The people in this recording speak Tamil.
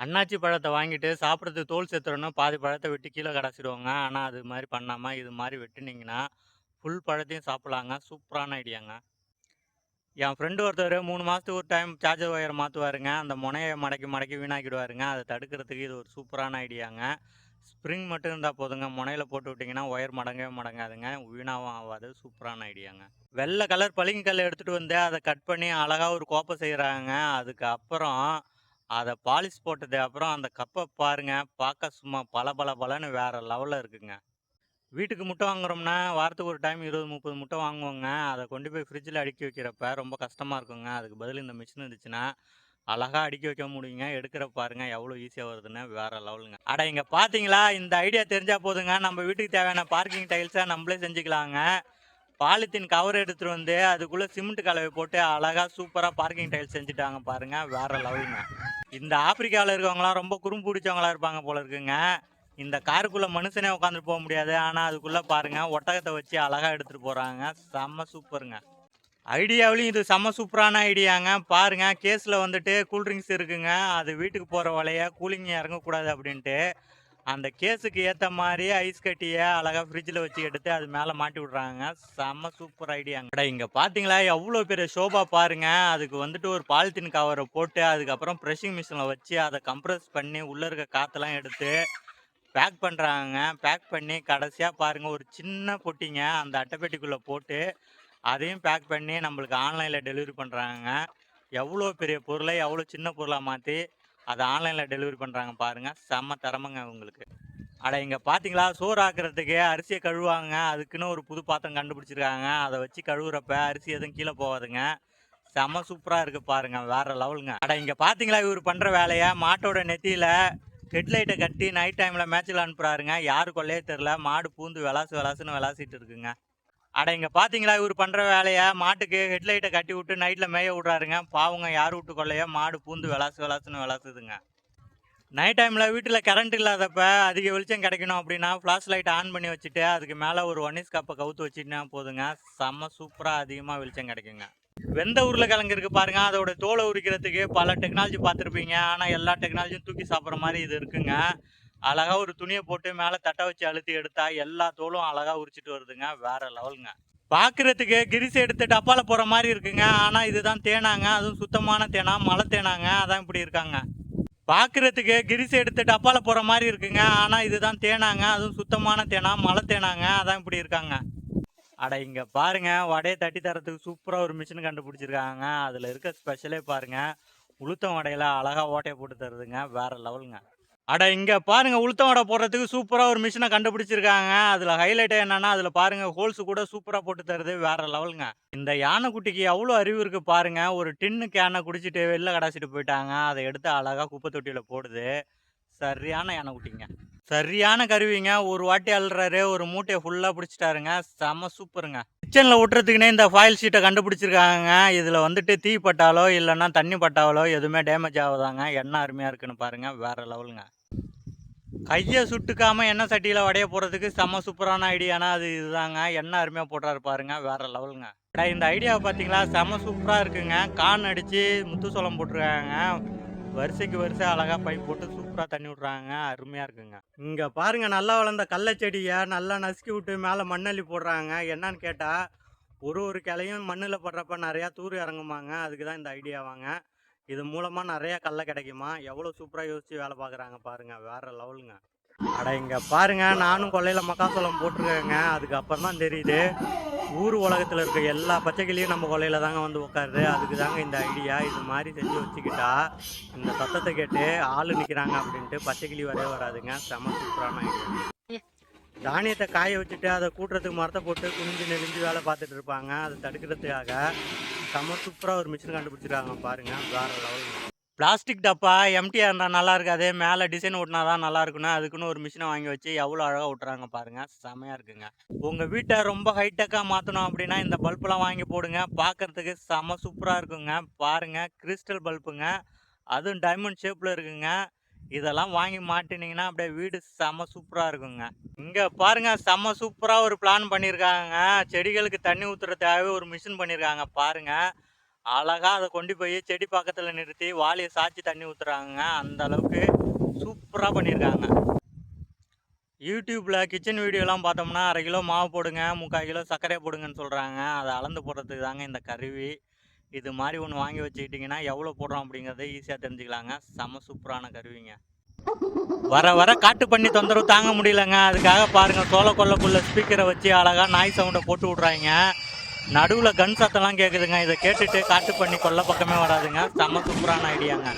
அன்னாச்சி பழத்தை வாங்கிட்டு சாப்பிட்றதுக்கு தோல் செத்துறணும் பாதி பழத்தை வெட்டி கீழே கடாசிடுவாங்க. ஆனால் அது மாதிரி பண்ணாமல் இது மாதிரி வெட்டுனீங்கன்னா, ஃபுல் பழத்தையும் சாப்பிடலாங்க. சூப்பரான ஐடியாங்க. என் ஃப்ரெண்டு ஒருத்தர் மூணு மாதத்துக்கு ஒரு டைம் சார்ஜர் ஒயர் மாற்றுவாருங்க அந்த முனையை மடக்கி, மடக்கி வீணாக்கிடுவாருங்க. அதை தடுக்கிறதுக்கு இது ஒரு சூப்பரான ஐடியாங்க. ஸ்ப்ரிங் மட்டும் இருந்தால் போதுங்க. முனையில் போட்டு விட்டிங்கன்னா ஒயர் மடங்கவே மடங்காதுங்க. வீணாவும் ஆகாது சூப்பரான ஐடியாங்க. வெள்ளை கலர் பளிங்கு கல் எடுத்துகிட்டு வந்து, அதை கட் பண்ணி அழகாக ஒரு கோப்பை செய்கிறாங்க அதுக்கு அப்புறம், அதை பாலிஷ் போட்டது அப்புறம் அந்த கப்பை பாருங்க. பார்க்க சும்மா பளபள பலன்னு வேறு லெவலில் இருக்குங்க. வீட்டுக்கு முட்டை வாங்குறோம்னா, வாரத்துக்கு ஒரு டைம் 20, 30 முட்டை வாங்குவோங்க. அதை கொண்டு போய் ஃப்ரிட்ஜில் அடுக்கி வைக்கிறப்ப ரொம்ப கஷ்டமாக இருக்குங்க. அதுக்கு பதில் இந்த மிஷின் இருந்துச்சுன்னா, அழகாக அடுக்கி வைக்க முடியுங்க. எடுக்கிற பாருங்க எவ்வளோ ஈஸியாக வருதுன்னு. வேற லெவலுங்க. அட இங்கே பார்த்தீங்களா? இந்த ஐடியா தெரிஞ்சால் போதுங்க. நம்ம வீட்டுக்கு தேவையான பார்க்கிங் டைல்ஸை நம்மளே செஞ்சுக்கலாங்க. பாலித்தீன் கவர் எடுத்துட்டு வந்து, அதுக்குள்ள சிமெண்ட் கலவை போட்டு அழகா சூப்பரா பார்க்கிங் டைல்ஸ் செஞ்சுட்டாங்க பாருங்க. வேற லெவலுங்க. இந்த ஆப்பிரிக்காவில் இருக்கவங்களாம் ரொம்ப குறும்பு பிடிச்சவங்களா இருப்பாங்க போல இருக்குங்க. இந்த காருக்குள்ள மனுஷனே உட்காந்துட்டு போக முடியாது. ஆனா, அதுக்குள்ள பாருங்க ஒட்டகத்தை வச்சு அழகா எடுத்துட்டு போறாங்க. செம்ம சூப்பருங்க. ஐடியாவிலையும் இது செம்ம சூப்பரான ஐடியாங்க. பாருங்க கேஸ்ல வந்துட்டு கூல்ட்ரிங்க்ஸ் இருக்குங்க. அது வீட்டுக்கு போற வழிய கூலிங் இறங்கக்கூடாது அப்படின்ட்டு, அந்த கேஸுக்கு ஏற்ற மாதிரி ஐஸ் கட்டியை அழகாக ஃப்ரிட்ஜில் வச்சு எடுத்து அது மேலே மாட்டி விட்றாங்க செம்ம சூப்பர் ஐடியாங்க. கடை இங்கே பார்த்தீங்களா? எவ்வளோ பெரிய ஷோபா பாருங்கள் அதுக்கு வந்துட்டு ஒரு பாலித்தீன் கவரை போட்டு, அதுக்கப்புறம் ப்ரெஷிங் மிஷினில் வச்சு அதை கம்ப்ரஸ் பண்ணி உள்ளே இருக்க காற்றெல்லாம் எடுத்து, பேக் பண்ணுறாங்க பேக் பண்ணி கடைசியாக பாருங்கள் ஒரு சின்ன பொட்டிங்க. அந்த அட்டைப்பெட்டிக்குள்ளே போட்டு, அதையும் பேக் பண்ணி நம்மளுக்கு ஆன்லைனில் டெலிவரி பண்ணுறாங்க எவ்வளோ பெரிய பொருளை எவ்வளோ சின்ன பொருளாக மாற்றி அதை ஆன்லைனில் டெலிவரி பண்ணுறாங்க பாருங்கள் செம்ம திறமைங்க உங்களுக்கு அட இங்கே பார்த்தீங்களா? சோறு ஆக்குறதுக்கு அரிசியை கழுவுவாங்க. அதுக்குன்னு ஒரு புது பாத்திரம் கண்டுபிடிச்சிருக்காங்க. அதை வச்சு கழுவுறப்ப அரிசி எதுவும் கீழே போகாதுங்க. செம்ம சூப்பராக இருக்கு பாருங்க. வேறு லெவலுங்க. அட இங்கே பார்த்தீங்களா? இவர் பண்ணுற வேலையை மாட்டோட நெத்தியில் ஹெட்லைட்டை கட்டி நைட் டைமில் மேட்ச்ல அனுப்புகிறாருங்க யாரு கொள்ளையே தெரில மாடு பூந்து விளாசு விளாசுன்னு விளாசிட்டு இருக்குங்க. அட இங்க பார்த்தீங்களா? இவர் பண்ற வேலைய? மாட்டுக்கு ஹெட்லைட்டை கட்டி விட்டு நைட்ல மேய விடுறாருங்க. பாவங்க யார் விட்டு கொள்ளையோ மாடு பூந்து விளாசு விளாசுன்னு விளாசுதுங்க நைட் டைமில் வீட்டில் கரண்ட் இல்லாதப்ப அதிக வெளிச்சம் கிடைக்கணும் அப்படின்னா, ஃபிளாஷ் லைட் ஆன் பண்ணி வச்சுட்டு, அதுக்கு மேலே ஒரு ஒன்னிஸ் கப்பை கவுத்து வச்சுட்டீங்கன்னா போதுங்க. செம்ம சூப்பராக அதிகமாக வெளிச்சம் கிடைக்குங்க. வெந்த உருளைக்கிழங்கு இருக்குது பாருங்க. அதோட தோலை உரிக்கிறதுக்கு பல டெக்னாலஜி பார்த்துருப்பீங்க. ஆனால் எல்லா டெக்னாலஜியும் தூக்கி சாப்பிட்ற மாதிரி இது இருக்குங்க. அழகா ஒரு துணியை போட்டு மேல தட்ட வச்சு அழுத்தி எடுத்தா, எல்லா தோலும் அழகா உரிச்சிட்டு வருதுங்க. வேற லெவலுங்க. பார்க்குறதுக்கு கிரிசு எடுத்து டப்பால போகிற மாதிரி இருக்குங்க. ஆனா, இதுதான் தேனாங்க. அதுவும் சுத்தமான தேனா, மலை தேனாங்க. அதான் இப்படி இருக்காங்க. பார்க்குறதுக்கு கிரிசு எடுத்து டப்பால போகிற மாதிரி இருக்குங்க. ஆனா, இதுதான் தேனாங்க. அதுவும் சுத்தமான தேனா, மலை தேனாங்க. அதான் இப்படி இருக்காங்க. அட இங்க பாருங்க. வடையை தட்டி தரத்துக்கு சூப்பரா ஒரு மிஷின் கண்டுபிடிச்சிருக்காங்க. அதுல இருக்க ஸ்பெஷலே பாருங்க. உளுத்தம் வடையில அழகா ஓட்டையை போட்டு தருதுங்க. வேற லெவலுங்க. அட இங்கே பாருங்க. உளுத்தம் வடை போடுறதுக்கு சூப்பராக ஒரு மிஷினை கண்டுபிடிச்சிருக்காங்க. அதில் ஹைலைட்டே என்னன்னா, அதில் பாருங்கள் ஹோல்ஸ் கூட சூப்பராக போட்டு தருது. வேற லெவலுங்க. இந்த யானைக்குட்டிக்கு எவ்வளோ அறிவு இருக்குது பாருங்கள் ஒரு டின்னு கேனை குடிச்சிட்டு வெளில கடைச்சிட்டு போயிட்டாங்க. அதை எடுத்து அழகாக குப்பை தொட்டியில் போடுது. சரியான யானைக்குட்டிங்க. சரியான கருவிங்க. ஒரு வாட்டி அள்ளுறாரு. ஒரு மூட்டையை ஃபுல்லாக பிடிச்சிட்டாருங்க செம்ம சூப்பருங்க. கிச்சனில் ஒட்டுறதுக்குன்னே இந்த ஃபாயில் ஷீட்டை கண்டுபிடிச்சிருக்காங்க இதில் வந்துட்டு தீ பட்டாலோ, இல்லைன்னா தண்ணி பட்டாலோ எதுவுமே டேமேஜ் ஆகுதாங்க என்ன அருமையாக இருக்குன்னு பாருங்க. வேறு லெவலுங்க. கையை சுட்டுக்காமல் எண்ணெய் சட்டியில் வடைய போகிறதுக்கு செம்ம சூப்பரான ஐடியானா அது இதுதாங்க. எண்ணெய் அருமையாக போடுறாரு பாருங்க. வேற லெவலுங்க. இந்த ஐடியாவை பார்த்தீங்களா? செம்ம சூப்பராக இருக்குங்க. கான் அடித்து முத்து சோளம் போட்டிருக்காங்க வரிசைக்கு வரிசை அழகாக பைப் போட்டு சூப்பராக தண்ணி விட்றாங்க அருமையாக இருக்குங்க. இங்கே பாருங்க நல்லா வளர்ந்த கடல செடியை நல்லா நசுக்கி விட்டு மேலே மண்ணள்ளி போடுறாங்க. என்னன்னு கேட்டால் ஒரு ஒரு கிளையும் மண்ணில் படுறப்ப நிறையா தூர் இறங்குமாங்க. அதுக்கு தான் இந்த ஐடியாவாங்க. இது மூலமா நிறையா கல்லை கிடைக்குமா. எவ்வளோ சூப்பரா யோசிச்சு வேலை பார்க்குறாங்க பாருங்க. வேற லெவலுங்க. அட இங்க பாருங்க. நானும் கொல்லையில மக்காசோளம் போட்டுருக்கேங்க. அதுக்கப்புறம் தான் தெரியுது. ஊர் உலகத்துல இருக்க எல்லா பச்சைக்கிளியும் நம்ம கொல்லையில தாங்க வந்து உட்காருது. அதுக்கு தாங்க இந்த ஐடியா. இது மாதிரி செஞ்சு வச்சுக்கிட்டா, இந்த சத்தத்தை கேட்டு ஆளு நிக்கிறாங்க அப்படின்ட்டு பச்சைக்கிளி வரவே வராதுங்க. செம்ம சூப்பரான ஐடியா. தானியத்தை காய வச்சுட்டு அதை கூட்டுறதுக்கு மரத்தை போட்டு குனிஞ்சு நெறிஞ்சு வேலை பார்த்துட்டு இருப்பாங்க. அதை தடுக்கிறதுக்காக செம்ம சூப்பராக ஒரு மிஷின் கண்டுபிடிச்சிருக்காங்க பாருங்க. வேற லெவல் பிளாஸ்டிக் டப்பா எம்டியாக இருந்தால் நல்லா இருக்காது. மேலே டிசைன் ஓட்டினா தான் நல்லா இருக்குன்னு, அதுக்குன்னு ஒரு மிஷினை வாங்கி வச்சு எவ்வளோ அழகாக ஒட்டுறாங்க பாருங்க. செமையாக இருக்குங்க. உங்கள் வீட்டை ரொம்ப ஹைடெக்காக மாற்றணும் அப்படின்னா, இந்த பல்பெலாம் வாங்கி போடுங்க. பார்க்கறதுக்கு செம சூப்பராக இருக்குங்க. பாருங்க கிறிஸ்டல் பல்புங்க. அதுவும் டைமண்ட் ஷேப்பில் இருக்குங்க. இதெல்லாம் வாங்கி மாட்டினீங்கன்னா, அப்படியே வீடு செம்ம சூப்பராக இருக்குங்க. இங்கே பாருங்க செம்ம சூப்பராக ஒரு பிளான் பண்ணியிருக்காங்க செடிகளுக்கு தண்ணி ஊற்றுறதுக்காகவே ஒரு மிஷின் பண்ணியிருக்காங்க பாருங்க. அழகாக அதை கொண்டு போய் செடி பக்கத்தில் நிறுத்தி வாளியை சாய்ச்சி தண்ணி ஊற்றுறாங்க அந்த அளவுக்கு சூப்பராக பண்ணியிருக்காங்க யூடியூப்பில் கிச்சன் வீடியோலாம் பார்த்தோம்னா அரை கிலோ மாவு போடுங்க முக்கால் கிலோ சர்க்கரை போடுங்கன்னு சொல்கிறாங்க அதை அளந்து போடுறதுக்கு தாங்க இந்த கருவி. இது மாதிரி ஒன்று வாங்கி வச்சுக்கிட்டிங்கன்னா எவ்வளோ போடுறோம் அப்படிங்கிறத ஈஸியாக தெரிஞ்சுக்கலாங்க. செம சூப்பரான கருவிங்க. வர வர காட்டு பண்ணி தொந்தரவு தாங்க முடியலங்க. அதுக்காக பாருங்க சோள கொல்லக்குள்ள ஸ்பீக்கரை வச்சு அழகா நாய் சவுண்டை போட்டு விட்றாங்க. நடுவில் கன் சத்தம்லாம் கேட்குதுங்க இதை கேட்டுட்டு காட்டு பண்ணி கொல்லை பக்கமே வராதுங்க. செம சூப்பரான ஐடியாங்க